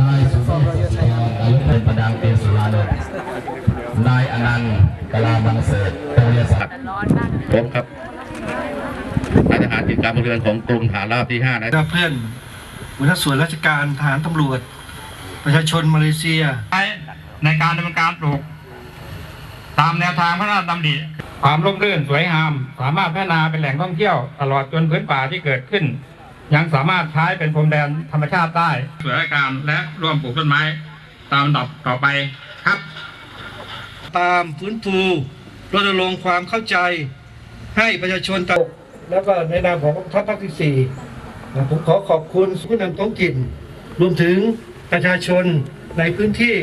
นายสุภาพนายกเป็นประดังเตียสุรานนท์นายอนันต์กลาบังเสริฐเตยศักดิ์ผมครับนายทหารกิจการพลเรือนของกรมฐานราบที่ 5 นะเพื่อนหัวหน้าส่วนราชการทหารตำรวจ ประชาชนมาเลเซียใช้ในการดำเนินการปลูก ตามแนวทางพระราชดำริความร่มรื่นสวยงาม สามารถพัฒนาเป็นแหล่งท่องเที่ยว ตลอดจนพื้นป่าที่เกิดขึ้น ยังสามารถใช้เป็นพรมแดนธรรมชาติได้สวนราชการและร่วมปลูกต้นไม้ ตามลำดับต่อไปครับ ตามฟื้นฟูรณรงค์ความเข้าใจ ให้ประชาชนตกแล้วก็ในนามของทัพภาคที่สี่ผมขอขอบคุณผู้นำท้องถิ่น รวมถึงประชาชนในพื้นที่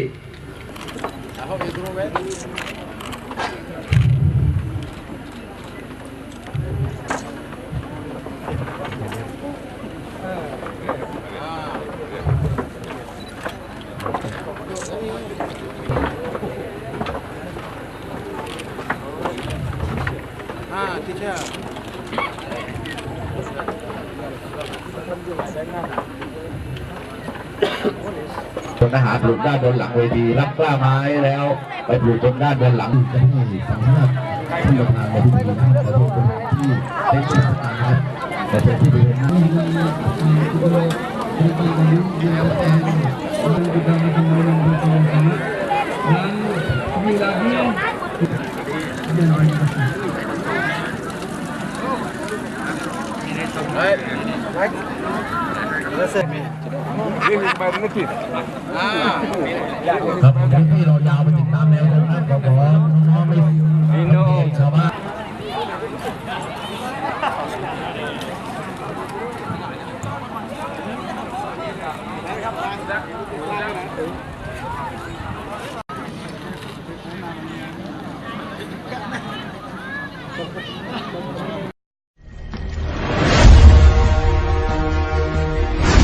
พลทหารปลูกด้านบนหลังเวทีรับกล้าไม้แล้ว ไปปลูกตรงด้านบนหลังจะให้สัมภาษณ์ที่ประธานในพิธีนะครับขอโทษคนที่ได้ชื่อประธานครับ แต่เป็นที่บริเวณนั้นครับที่เรายาวไปถึงตามแนวตรงนั้นก็ขอน้องๆไม่น้องชาวบ้าน ค